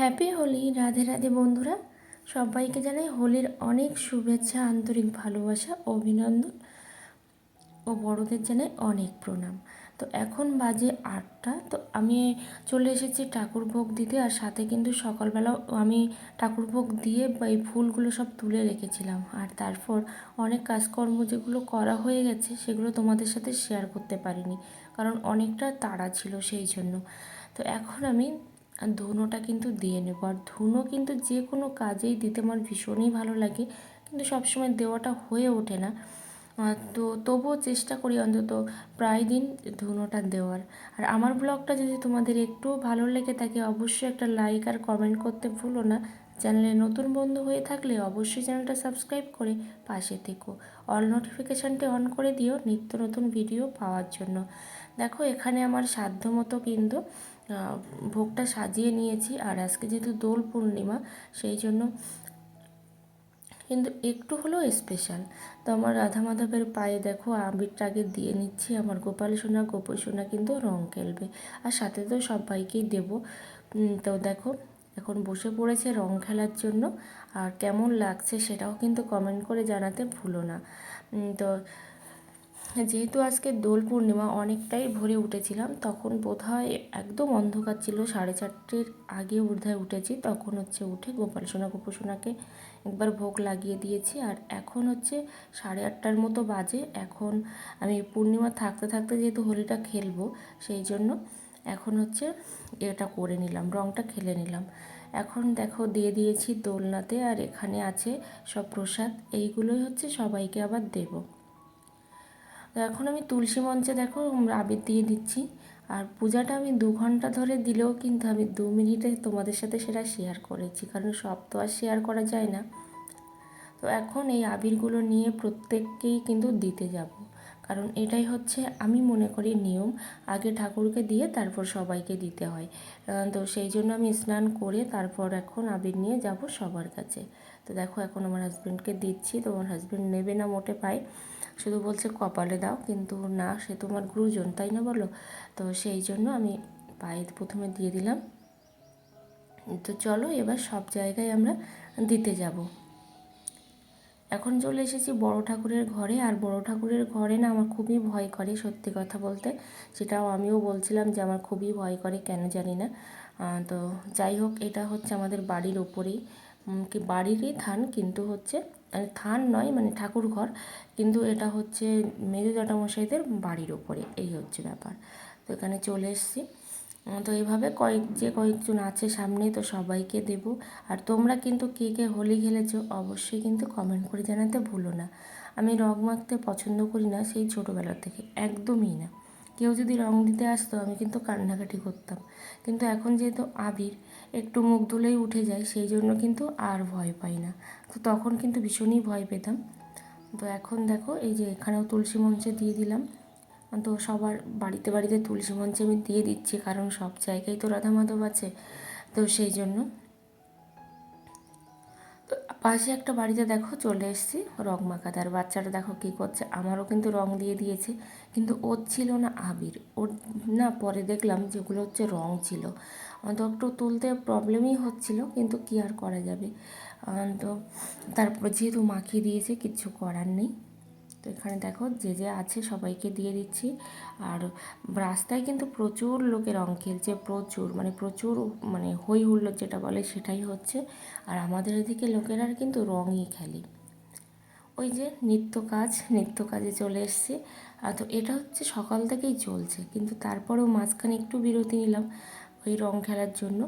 Happy Holi Radhe Radhe বন্ধুরা। সবাইকে জানাই হোলির অনেক শুভেচ্ছা, আন্তরিক ভালোবাসা, অভিনন্দন ও বড়দের জানাই অনেক প্রণাম। তো এখন বাজে আটটা, তো আমি চলে এসেছি ঠাকুর ভোগ দিতে আর সাথে কিন্তু সকালবেলা আমি ঠাকুর ভোগ দিয়ে এই ফুলগুলো সব তুলে রেখেছিলাম। আর তারপর অনেক কাজকর্ম যেগুলো করা হয়ে গেছে সেগুলো তোমাদের সাথে শেয়ার করতে পারিনি, কারণ অনেকটা তাড়া ছিল সেই জন্য। তো এখন আমি ধুনোটা কিন্তু দিয়ে নেব। আর ধুনো কিন্তু যে কোনো কাজেই দিতে আমার ভীষণই ভালো লাগে, কিন্তু সবসময় দেওয়াটা হয়ে ওঠে না। তো তবুও চেষ্টা করি অন্তত প্রায় দিন ধুনোটা দেওয়ার। আর আমার ব্লগটা যদি তোমাদের একটু ভালো লেগে থাকে, অবশ্যই একটা লাইক আর কমেন্ট করতে ভুলো না। চ্যানেলে নতুন বন্ধু হয়ে থাকলে অবশ্যই চ্যানেলটা সাবস্ক্রাইব করে পাশে থেকো। অল নোটিফিকেশানটি অন করে দিও নিত্য নতুন ভিডিও পাওয়ার জন্য। দেখো, এখানে আমার সাধ্য মতো কিন্তু ভোগটা সাজিয়ে নিয়েছি আর আজকে যেহেতু দোল পূর্ণিমা, সেই জন্য কিন্তু একটু হলেও স্পেশাল তো আমার রাধা মাধবের পায়ে দেখো, আবিরটা আগে দিয়ে নিচ্ছি, আমার গোপাল সোনা গোপাল সোনা কিন্তু রং খেলবে। আর সাথে তো সবাইকেই দেবো। তো দেখো, এখন বসে পড়েছে রং খেলার জন্য। আর কেমন লাগছে সেটাও কিন্তু কমেন্ট করে জানাতে ভুলো না। তো যেহেতু আজকে দোল পূর্ণিমা অনেকটাই ভোরে উঠেছিলাম, তখন বোধহয় একদম অন্ধকার ছিল। সাড়ে চারটের আগে বোধহয় উঠেছি, তখন হচ্ছে উঠে গোপাল সোনা গোপাল সোনাকে একবার ভোগ লাগিয়ে দিয়েছি। আর এখন হচ্ছে সাড়ে আটটার মতো বাজে। এখন আমি পূর্ণিমা থাকতে থাকতে যেহেতু হোলিটা খেলব, সেই জন্য এখন হচ্ছে এটা করে নিলাম রঙটা খেলে নিলাম। এখন দেখো দিয়ে দিয়েছি দোলনাতে আর এখানে আছে সব প্রসাদ, এইগুলোই হচ্ছে সবাইকে আবার দেবো। তো এখন আমি তুলসী মঞ্চে দেখো আবির দিয়ে দিচ্ছি। আর পূজাটা আমি দু ঘণ্টা ধরে দিলেও কিন্তু আমি দু মিনিটে তোমাদের সাথে সেটা শেয়ার করেছি, কারণ সব তো আর শেয়ার করা যায় না। তো এখন এই আবিরগুলো নিয়ে প্রত্যেককেই কিন্তু দিতে যাব। কারণ এটাই হচ্ছে আমি মনে করি নিয়ম, আগে ঠাকুরকে দিয়ে তারপর সবাইকে দিতে হয়। তো সেই জন্য আমি স্নান করে তারপর এখন আবির নিয়ে যাব সবার কাছে। তো দেখো, এখন আমার হাজব্যান্ডকে দিচ্ছি, তো আমার হাজব্যান্ড নেবে না মোটে পায়। শুধু বলছে, কপালে দাও। কিন্তু না, সে তোমার গুরুজন, তাই না বলো? তো সেই জন্য আমি পায়ে প্রথমে দিয়ে দিলাম। তো চলো, এবার সব জায়গায় আমরা দিতে যাব। এখন চলে এসেছি বড় ঠাকুরের ঘরে। আর বড় ঠাকুরের ঘরে না আমার খুবই ভয় করে, সত্যি কথা বলতে। সেটাও আমিও বলছিলাম যে আমার খুবই ভয় করে, কেন জানি না। তো যাই হোক, এটা হচ্ছে আমাদের বাড়ির ওপরেই কি বাড়িরই থান কিন্তু হচ্ছে মানে থান নয় মানে ঠাকুর ঘর কিন্তু এটা হচ্ছে মেজো জ্যাঠামশাইদের বাড়ির ওপরে, এই হচ্ছে ব্যাপার। তো এখানে চলে এসেছি। তো এইভাবে কয়েক, যে কয়েকজন আছে সামনে, তো সবাইকে দেব। আর তোমরা কিন্তু কে কে হোলি খেলেছো, অবশ্যই কিন্তু কমেন্ট করে জানাতে ভুলো না। আমি রং মাখতে পছন্দ করি না, সেই ছোটোবেলার থেকে, একদমই না। কেউ যদি রং দিতে আসতো, আমি কিন্তু কান্নাকাটি করতাম। কিন্তু এখন যেহেতু আবির, একটু মুখ ধুলেই উঠে যায়, সেই জন্য কিন্তু আর ভয় পাই না। তো তখন কিন্তু ভীষণই ভয় পেতাম। তো এখন দেখো, এই যে এখানেও তুলসী মঞ্চে দিয়ে দিলাম। তো সবার বাড়িতে বাড়িতে তুলসী মঞ্চে আমি দিয়ে দিচ্ছি, কারণ সব জায়গায় তো রাধা মাধব আছে। তো সেই জন্য পাশে একটা বাড়িতে দেখো চলে এসেছি, রং মাখাতে আর বাচ্চাটা দেখো কী করছে, আমারও কিন্তু রং দিয়ে দিয়েছে, কিন্তু ওর ছিল না আবির। ওর না, পরে দেখলাম যেগুলো হচ্ছে রং ছিল। তো একটু তুলতে প্রবলেমই হচ্ছিল, কিন্তু কি আর করা যাবে? তো তারপর যেহেতু মাখিয়ে দিয়েছে, কিছু করার নেই। তো এখানে দেখো যে যে আছে সবাইকে দিয়ে দিচ্ছি। আর রাস্তায় কিন্তু প্রচুর লোকে রং খেলছে প্রচুর মানে প্রচুর মানে হই হুল্লোড় যেটা বলে সেটাই হচ্ছে। আর আমাদের এদিকে লোকেরা কিন্তু রঙই খেলে। ওই যে নিত্য কাজ, নিত্য কাজে চলে এসছে। তো এটা হচ্ছে সকাল থেকেই চলছে, কিন্তু তারপরেও মাঝখানে একটু বিরতি নিলাম। ওই রং খেলার জন্য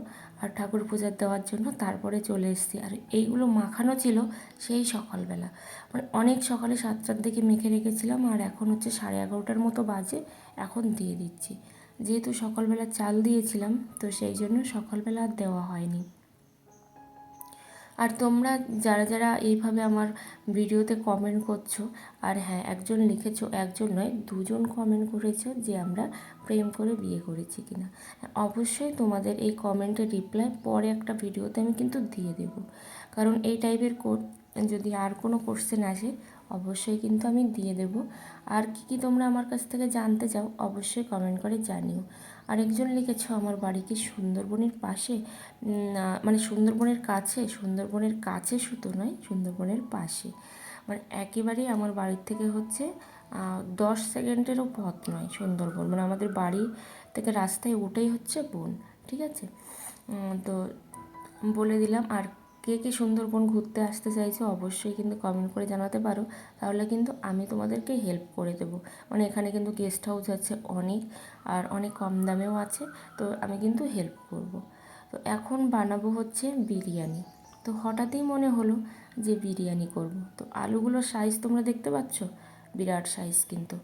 আর ঠাকুর পূজার দেওয়ার জন্য তারপরে চলে এসেছি। আর এইগুলো মাখানো ছিল সেই সকালবেলা। মানে অনেক সকালে সাতটার দিকে মেখে রেখেছিলাম আর এখন হচ্ছে সাড়ে এগারোটার মতো বাজে, এখন দিয়ে দিচ্ছি। যেহেতু সকালবেলা চাল দিয়েছিলাম, তো সেই জন্য সকালবেলা আর দেওয়া হয়নি। আর তোমরা যারা যারা এইভাবে আমার ভিডিওতে কমেন্ট করছ, আর হ্যাঁ একজন লিখেছো, একজন নয়, দুজন কমেন্ট করেছ যে আমরা প্রেম করে বিয়ে করেছি কিনা। অবশ্যই তোমাদের এই কমেন্টের রিপ্লাই পরে একটা ভিডিওতে আমি কিন্তু দিয়ে দেব। কারণ এই টাইপের যদি আর কোনো কোশ্চেন আসে, অবশ্যই কিন্তু আমি দিয়ে দেব। আর কি কি তোমরা আমার কাছ থেকে জানতে চাও, অবশ্যই কমেন্ট করে জানিও। আরেকজন লিখেছ, আমার বাড়ি কি সুন্দরবনের পাশে? মানে সুন্দরবনের কাছে সুন্দরবনের কাছে শুধু নয়, সুন্দরবনের পাশে। মানে একেবারেই আমার বাড়ির থেকে হচ্ছে দশ সেকেন্ডেরও পথ নয় সুন্দরবন। মানে আমাদের বাড়ি থেকে রাস্তায় ওটাই হচ্ছে বন, ঠিক আছে? তো বলে দিলাম, আর কে কে সুন্দরবন ঘুরতে আসতে চাইছো অবশ্যই কিন্তু কমেন্ট করে জানাতে পারো। তাহলে কিন্তু আমি তোমাদেরকে হেল্প করে দেবো। মানে এখানে কিন্তু গেস্ট হাউস আছে অনেক, আর অনেক কম দামেও আছে। তো আমি কিন্তু হেল্প করব। তো এখন বানাবো হচ্ছে বিরিয়ানি। তো হঠাৎই মনে হলো যে বিরিয়ানি করব। তো আলুগুলোর সাইজ তোমরা দেখতে পাচ্ছ? বিরাট সাইজ কিন্তু।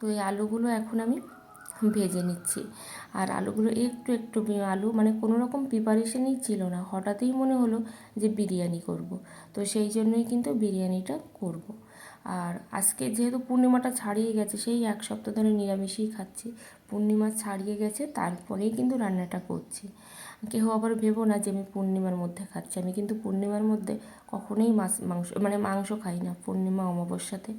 তো এই আলুগুলো এখন আমি ভেজে নিচ্ছি। আর আলুগুলো একটু একটু আলু মানে কোনো রকম প্রিপারেশনই ছিল না। হঠাৎই মনে হলো যে বিরিয়ানি করব। তো সেই জন্যই কিন্তু বিরিয়ানিটা করব। আর আজকে যেহেতু পূর্ণিমাটা ছাড়িয়ে গেছে, সেই এক সপ্তাহ ধরে নিরামিষই খাচ্ছি। পূর্ণিমা ছাড়িয়ে গেছে, তারপরেই কিন্তু রান্নাটা করছি। কেউ আবার ভেবো না যে আমি পূর্ণিমার মধ্যে খাচ্ছি। আমি কিন্তু পূর্ণিমার মধ্যে কখনোই মাছ, মাংস মানে মাংস খাই না। পূর্ণিমা অমাবস্যাতে।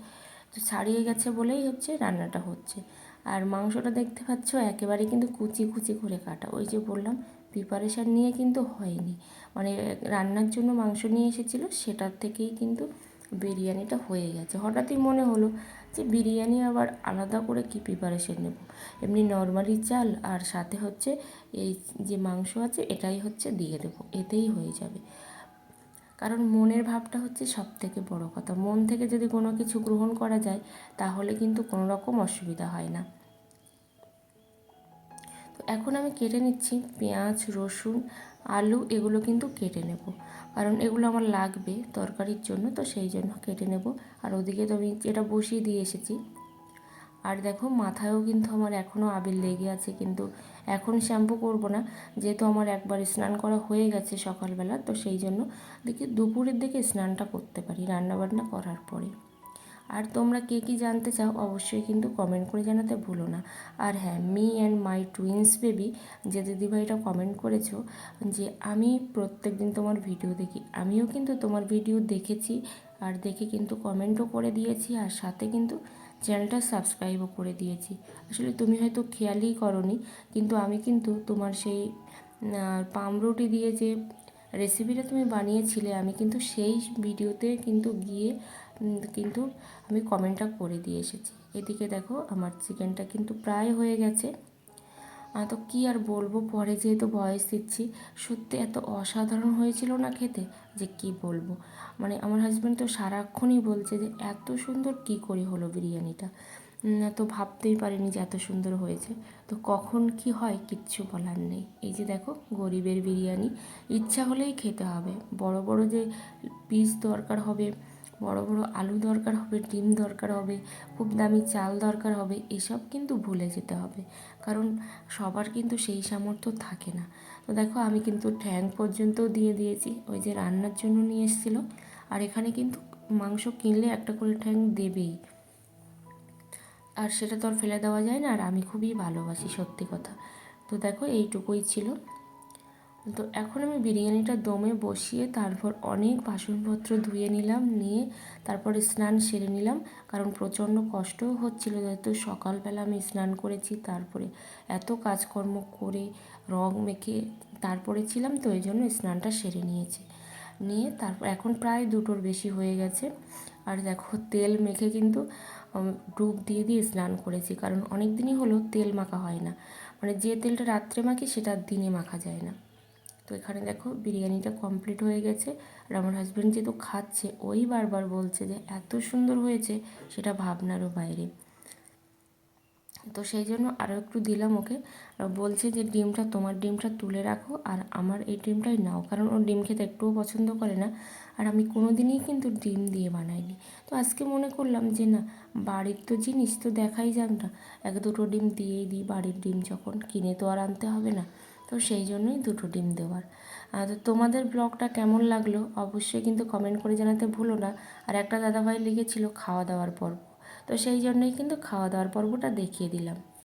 তো ছাড়িয়ে গেছে বলেই হচ্ছে রান্নাটা হচ্ছে। আর মাংসটা দেখতে পাচ্ছ একেবারে কিন্তু কুচি কুচি করে কাটা। ওই যে বললাম প্রিপারেশান নিয়ে কিন্তু হয়নি। মানে রান্নার জন্য মাংস নিয়ে এসেছিল, সেটার থেকেই কিন্তু বিরিয়ানিটা হয়ে গেছে। হঠাৎই মনে হলো যে বিরিয়ানি আবার আলাদা করে কি প্রিপারেশন নেব? এমনি নর্মালি চাল, আর সাথে হচ্ছে এই যে মাংস আছে, এটাই হচ্ছে দিয়ে দেবো। এতেই হয়ে যাবে। কারণ মনের ভাবটা হচ্ছে সব থেকে বড় কথা। মন থেকে যদি কোনো কিছু গ্রহণ করা যায়, তাহলে কিন্তু কোনো রকম অসুবিধা হয় না। তো এখন আমি কেটে নিচ্ছি পেঁয়াজ, রসুন, আলু, এগুলো কিন্তু কেটে নেব। কারণ এগুলো আমার লাগবে তরকারির জন্য, তো সেই জন্য কেটে নেব। আর ওদিকে তো আমি এটা বসিয়ে দিয়ে এসেছি আর দেখো, মাথায়ও কিন্তু আমার এখনও আবির লেগে আছে কিন্তু এখন শ্যাম্পু করব না। যেহেতু আমার একবার স্নান করা হয়ে গেছে সকালবেলা, তো সেই জন্য দেখি দুপুরের দিকে স্নানটা করতে পারি, রান্নাবান্না করার পরে। আর তোমরা কে কী জানতে চাও অবশ্যই কিন্তু কমেন্ট করে জানাতে ভুলো না। আর হ্যাঁ me and my twins baby যে দিদিভাইটা কমেন্ট করেছ যে আমি প্রত্যেক দিন তোমার ভিডিও দেখি, আমিও কিন্তু তোমার ভিডিও দেখেছি, আর দেখে কিন্তু কমেন্টও করে দিয়েছি, আর সাথে কিন্তু চ্যানেলটা সাবস্ক্রাইবও করে দিয়েছি। আসলে তুমি হয়তো খেয়ালই করনি, কিন্তু আমি কিন্তু তোমার সেই পামরুটি দিয়ে যে রেসিপিটা তুমি বানিয়েছিলে, আমি কিন্তু সেই ভিডিওতে কিন্তু গিয়ে কিন্তু আমি কমেন্টটা করে দিয়ে এসেছি। এদিকে দেখো, আমার চিকেনটা কিন্তু প্রায় হয়ে গেছে। তো কী আর বলব? পরে যেহেতু ভয়েস দিচ্ছি, সত্যি এত অসাধারণ হয়েছিল না খেতে যে কি বলব? মানে আমার হাজব্যান্ড তো সারাক্ষণই বলছে যে, এত সুন্দর কি করে হলো বিরিয়ানিটা? তো ভাবতেই পারিনি যে এত সুন্দর হয়েছে। তো কখন কি হয় কিচ্ছু বলার নেই। এই যে দেখো, গরিবের বিরিয়ানি, ইচ্ছা হলেই খেতে হবে। বড় বড় যে পিস দরকার হবে বড় বড় আলু দরকার হবে, ডিম দরকার হবে, খুব দামি চাল দরকার হবে, এসব কিন্তু ভুলে যেতে হবে। কারণ সবার কিন্তু সেই সামর্থ্য থাকে না। তো দেখো আমি কিন্তু ঠ্যাং পর্যন্ত দিয়ে দিয়েছি, ওই যে রান্নার জন্য নিয়ে এসেছিল। আর এখানে কিন্তু মাংস কিনলে একটা করে ঠ্যাং দেবেই। আর সেটা তো আর ফেলে দেওয়া যায় না, আর আমি খুবই ভালোবাসি সত্যি কথা। তো দেখো এইটুকুই ছিল। তো এখন আমি বিরিয়ানিটা দমে বসিয়ে তারপর অনেক বাসনপত্র ধুয়ে নিলাম, নিয়ে তারপরে স্নান সেরে নিলাম। কারণ প্রচণ্ড কষ্টও হচ্ছিল, যেহেতু সকালবেলা আমি স্নান করেছি, তারপরে এত কাজকর্ম করে রং মেখে তারপরে ছিলাম, তো এই জন্য স্নানটা সেরে নিয়েছি। নিয়ে তারপর এখন প্রায় দুটোর বেশি হয়ে গেছে। আর দেখো, তেল মেখে কিন্তু ডুব দিয়ে দিয়ে স্নান করেছি। কারণ অনেক দিনই হলো তেল মাখা হয় না। মানে যে তেলটা রাত্রে মাখি, সেটা দিনে মাখা যায় না। তো এখানে দেখো বিরিয়ানিটা কমপ্লিট হয়ে গেছে। আর আমার হাজব্যান্ড যেহেতু খাচ্ছে, ওই বারবার বলছে যে এত সুন্দর হয়েছে সেটা ভাবনারও বাইরে। তো সেই জন্য আরও একটু দিলাম ওকে। বলছে যে ডিমটা, তোমার ডিমটা তুলে রাখো আর আমার এই ডিমটাই নাও। কারণ ও ডিম খেতে একটুও পছন্দ করে না। আর আমি কোনো দিনই কিন্তু ডিম দিয়ে বানাইনি। তো আজকে মনে করলাম যে না, বাড়ির তো জিনিস তো দেখাই যাক না। এক দুটো ডিম দিয়েই দিই বাড়ির ডিম যখন। কিনে তো আর আনতে হবে না। তো সেই জন্যই দুটো ডিম দেওয়ার। তো তোমাদের ব্লগটা কেমন লাগল অবশ্যই কিন্তু কমেন্ট করে জানাতে ভুলো না। আর একটা দাদাভাই লিখেছিল খাওয়া দাওয়ার পর্ব। তো সেই জন্যই কিন্তু খাওয়া দাওয়ার পর্বটা দেখিয়ে দিলাম।